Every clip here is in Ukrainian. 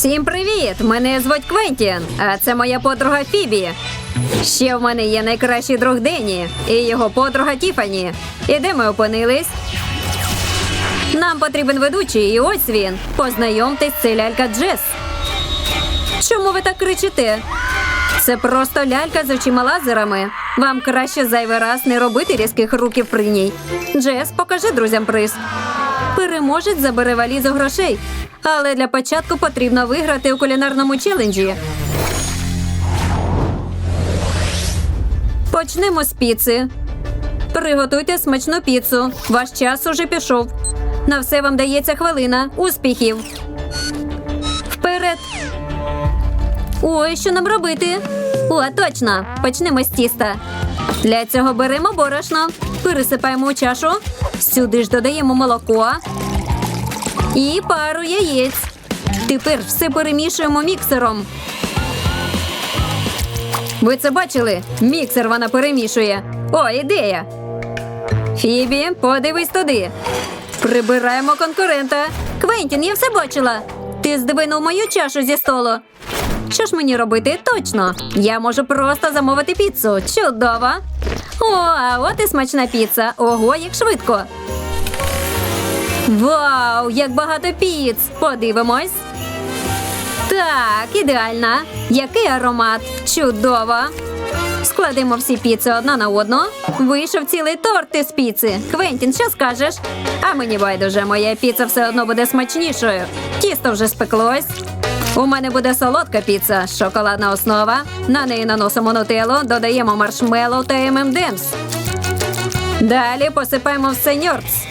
Всім привіт! Мене звуть Квентін, а це моя подруга Фібі. Ще в мене є найкращий друг Дені і його подруга Тіфані. І де ми опинились? Нам потрібен ведучий, і ось він. Познайомтесь, це лялька Джес. Чому ви так кричите? Це просто лялька з очима лазерами. Вам краще зайвий раз не робити різких руків при ній. Джес, покажи друзям приз. Переможець забере валізу грошей. Але для початку потрібно виграти у кулінарному челенджі. Почнемо з піци. Приготуйте смачну піцу. Ваш час уже пішов. На все вам дається хвилина. Успіхів. Вперед. Ой, що нам робити? О, точно. Почнемо з тіста. Для цього беремо борошно, пересипаємо у чашу. Сюди ж додаємо молоко і пару яєць. Тепер все перемішуємо міксером. Ви це бачили? Міксер вона перемішує. О, ідея. Фібі, подивись туди. Прибираємо конкурента. Квентін, я все бачила. Ти здвинув мою чашу зі столу. Що ж мені робити? Точно. Я можу просто замовити піцу. Чудово. О, а от і смачна піца. Ого, як швидко. Вау, як багато піц! Подивимось. Так, ідеально. Який аромат? Чудово. Складемо всі піци одна на одну. Вийшов цілий торт із піци. Квентін, що скажеш? А мені байдуже, моя піца все одно буде смачнішою. Тісто вже спеклось. У мене буде солодка піца, шоколадна основа. На неї наносимо нутеллу, додаємо маршмеллоу та ММДемс. Далі посипаємо все ньорц.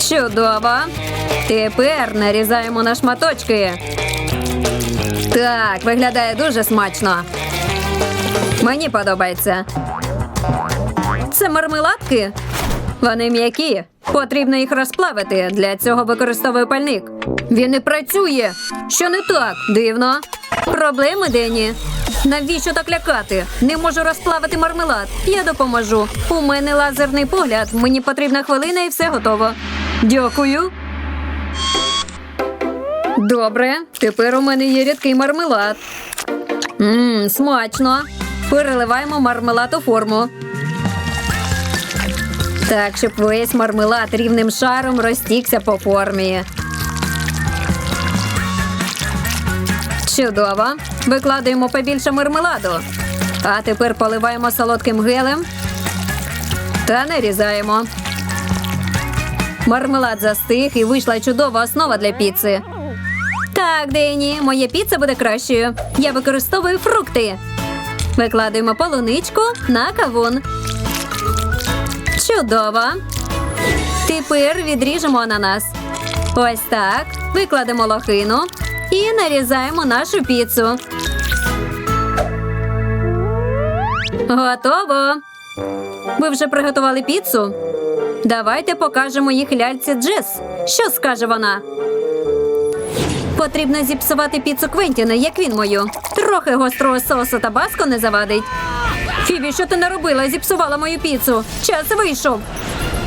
Чудово. Тепер нарізаємо на шматочки. Так, виглядає дуже смачно. Мені подобається. Це мармеладки. Вони м'які. Потрібно їх розплавити. Для цього використовую пальник. Він не працює. Що не так? Дивно. Проблеми, Дені. Навіщо так лякати? Не можу розплавити мармелад. Я допоможу. У мене лазерний погляд. Мені потрібна хвилина і все готово. Дякую. Добре, тепер у мене є рідкий мармелад. Мм, смачно. Переливаємо мармелад у форму. Так, щоб весь мармелад рівним шаром розтікся по формі. Чудово. Викладаємо побільше мармеладу. А тепер поливаємо солодким гелем та нарізаємо. Мармелад застиг і вийшла чудова основа для піци. Так, Дені, моя піца буде кращою. Я використовую фрукти. Викладаємо полуничку на кавун. Чудово. Тепер відріжемо ананас. Ось так. Викладемо лохину і нарізаємо нашу піцу. Готово. Ви вже приготували піцу? Давайте покажемо їх ляльці Джес. Що скаже вона? Потрібно зіпсувати піцу Квентіна, як він мою. Трохи гострого соусу та баско не завадить. Фібі, що ти наробила? Зіпсувала мою піцу. Час вийшов.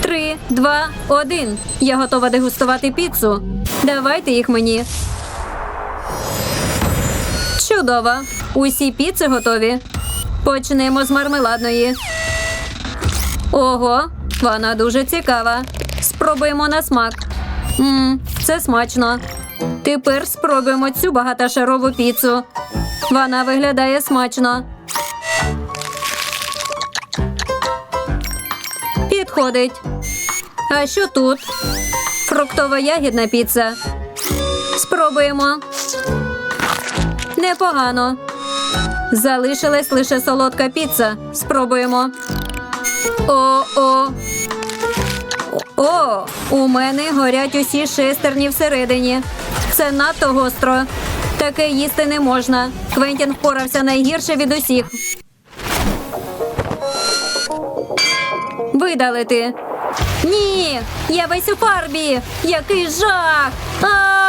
Три, два, один. Я готова дегустувати піцу. Давайте їх мені. Чудово. Усі піци готові. Почнемо з мармеладної. Ого, вона дуже цікава. Спробуємо на смак. Мм, це смачно. Тепер спробуємо цю багатошарову піцу. Вона виглядає смачно. Підходить. А що тут? Фруктова ягідна піца. Спробуємо. Непогано. Залишилась лише солодка піца. Спробуємо. О-о. О, у мене горять усі шестерні всередині. Це надто гостро. Таке їсти не можна. Квентін впорався найгірше від усіх. Видалити. Ні, я весь у фарбі. Який жах! А!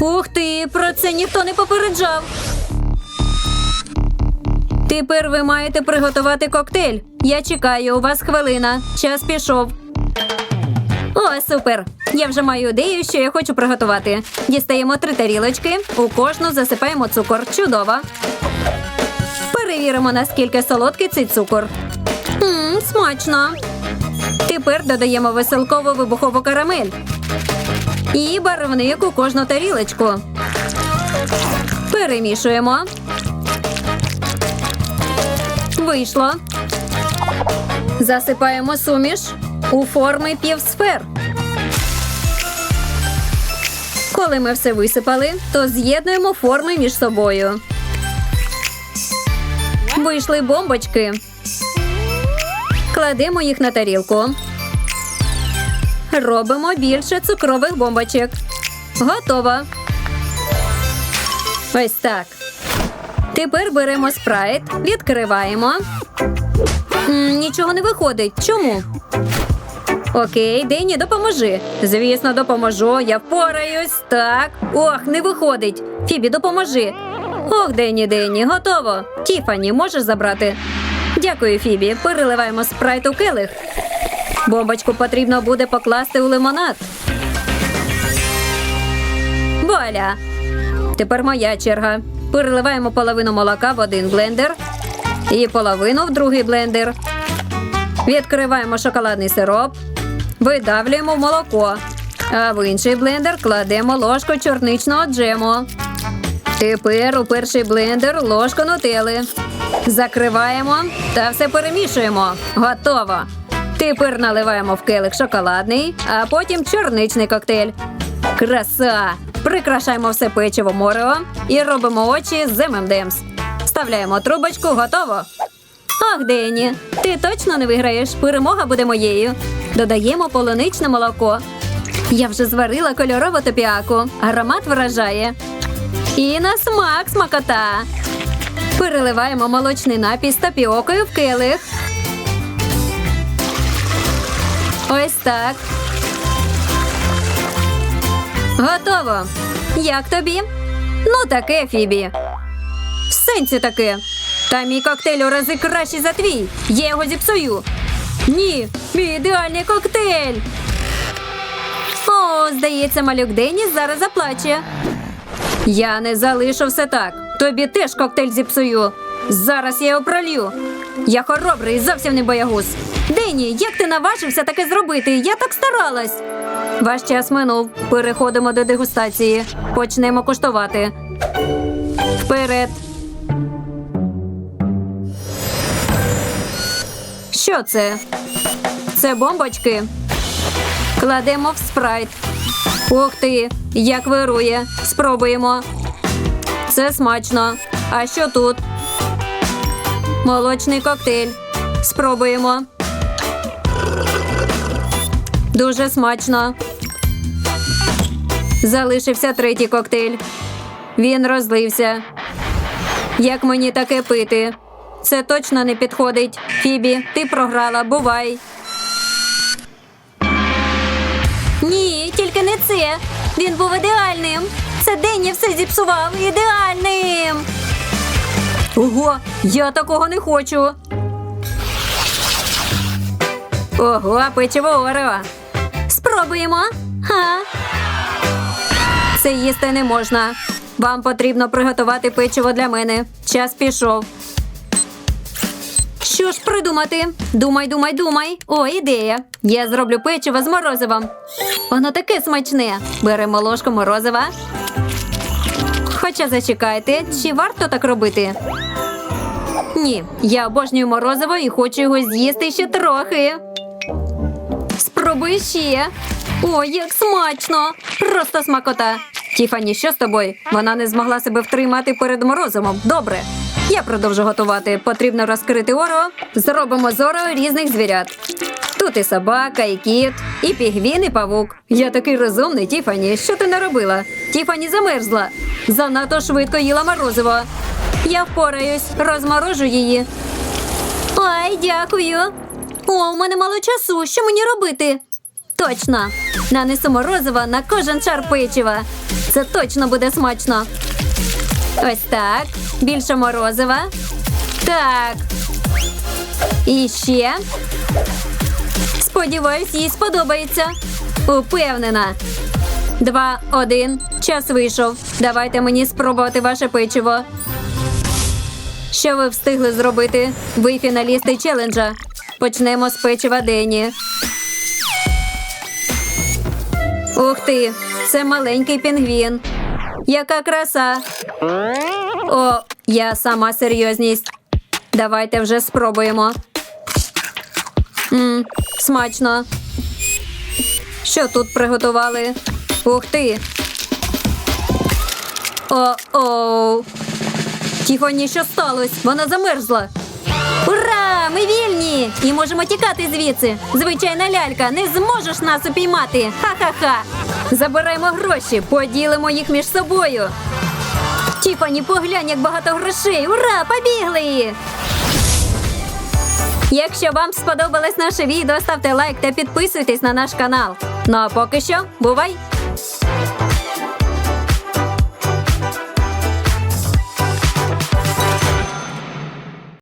Ух ти, про це ніхто не попереджав. Тепер ви маєте приготувати коктейль. Я чекаю, у вас хвилина. Час пішов. О, супер! Я вже маю ідею, що я хочу приготувати. Дістаємо три тарілочки, у кожну засипаємо цукор. Чудово. Перевіримо, наскільки солодкий цей цукор. Мм, смачно. Тепер додаємо веселкову вибухову карамель. І барвник у кожну тарілочку. Перемішуємо. Вийшло. Засипаємо суміш у форми півсфер. Коли ми все висипали, то з'єднуємо форми між собою. Вийшли бомбочки. Кладемо їх на тарілку. Робимо більше цукрових бомбочок. Готово. Ось так. Тепер беремо спрайт, відкриваємо. М, нічого не виходить. Чому? Окей, Дені, допоможи. Звісно, допоможу. Я впораюсь. Так. Ох, не виходить. Фібі, допоможи. Ох, Дені, Дені, готово. Тіфані, можеш забрати? Дякую, Фібі. Переливаємо спрайт у келих. Бомбочку потрібно буде покласти у лимонад. Вуаля! Тепер моя черга. Переливаємо половину молока в один блендер і половину в другий блендер. Відкриваємо шоколадний сироп, видавлюємо молоко, а в інший блендер кладемо ложку чорничного джему. Тепер у перший блендер ложку нутели. Закриваємо та все перемішуємо. Готово. Тепер наливаємо в келих шоколадний, а потім чорничний коктейль. Краса! Прикрашаємо все печиво морео і робимо очі з ММДМС. Вставляємо трубочку, готово. Ах, Дені, ти точно не виграєш. Перемога буде моєю. Додаємо полуничне молоко. Я вже зварила кольорову топіаку. Аромат вражає. І на смак смакота. Переливаємо молочний напій з тапіокою в келих. Ось так. Готово. Як тобі? Ну, таке, Фібі. В сенсі таке. Та мій коктейль у рази кращий за твій. Я його зіпсую. Ні, мій ідеальний коктейль. О, здається, малюк Деніс зараз заплаче. Я не залишу все так. Тобі теж коктейль зіпсую. Зараз я його пролью. Я хоробрий, зовсім не боягуз. Дені, як ти наважився таке зробити? Я так старалась. Ваш час минув. Переходимо до дегустації. Почнемо куштувати. Вперед. Що це? Це бомбочки. Кладемо в спрайт. Ух ти, як вирує. Спробуємо. Це смачно. А що тут? Молочний коктейль. Спробуємо. Дуже смачно. Залишився третій коктейль. Він розлився. Як мені таке пити? Це точно не підходить. Фібі, ти програла, бувай. Ні, тільки не це. Він був ідеальним. Це Денні все зіпсував ідеальним. Ого, я такого не хочу. Ого, печиво Орео. Спробуємо. Ха. Це їсти не можна. Вам потрібно приготувати печиво для мене. Час пішов. Що ж придумати? Думай, думай, думай. О, ідея. Я зроблю печиво з морозивом. Воно таке смачне. Беремо ложку морозива. Хоча зачекайте, чи варто так робити? Ні, я обожнюю морозиво і хочу його з'їсти ще трохи. Спробуй ще. Ой, як смачно! Просто смакота. Тіфані, що з тобою? Вона не змогла себе втримати перед морозивом. Добре. Я продовжу готувати. Потрібно розкрити оро. Зробимо з оро різних звірят. Тут і собака, і кіт, і пігвін, і павук. Я такий розумний, Тіфані. Що ти наробила? Тіфані замерзла. Занадто швидко їла морозиво. Я впораюсь, розморожу її. Ой, дякую. О, у мене мало часу. Що мені робити? Точно. Нанесу морозиво на кожен шар печива. Це точно буде смачно. Ось так. Більше морозива. Так. І ще. Сподіваюсь, їй сподобається. Упевнена. Два, один. Час вийшов. Давайте мені спробувати ваше печиво. Що ви встигли зробити? Ви фіналісти челенджа. Почнемо з печива Дені. Ух ти, це маленький пінгвін. Яка краса. О, я сама серйозність. Давайте вже спробуємо. Мм, смачно. Що тут приготували? Ух ти. О-оу. Тіфані, що сталося? Вона замерзла. Ура! Ми вільні! І можемо тікати звідси. Звичайна лялька, не зможеш нас упіймати. Ха-ха-ха. Забираємо гроші, поділимо їх між собою. Тіфані, поглянь, як багато грошей. Ура! Побігли! Якщо вам сподобалось наше відео, ставте лайк та підписуйтесь на наш канал. Ну а поки що, бувай!